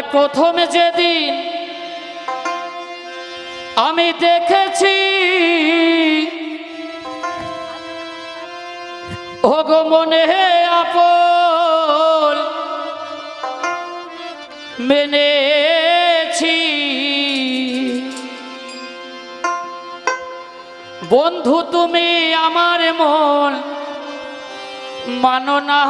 জীবনে প্রথম যেদিন আমি দেখেছি, ওগো মনে আপল মেনেছি। বন্ধু, তুমি আমার মন মানো না।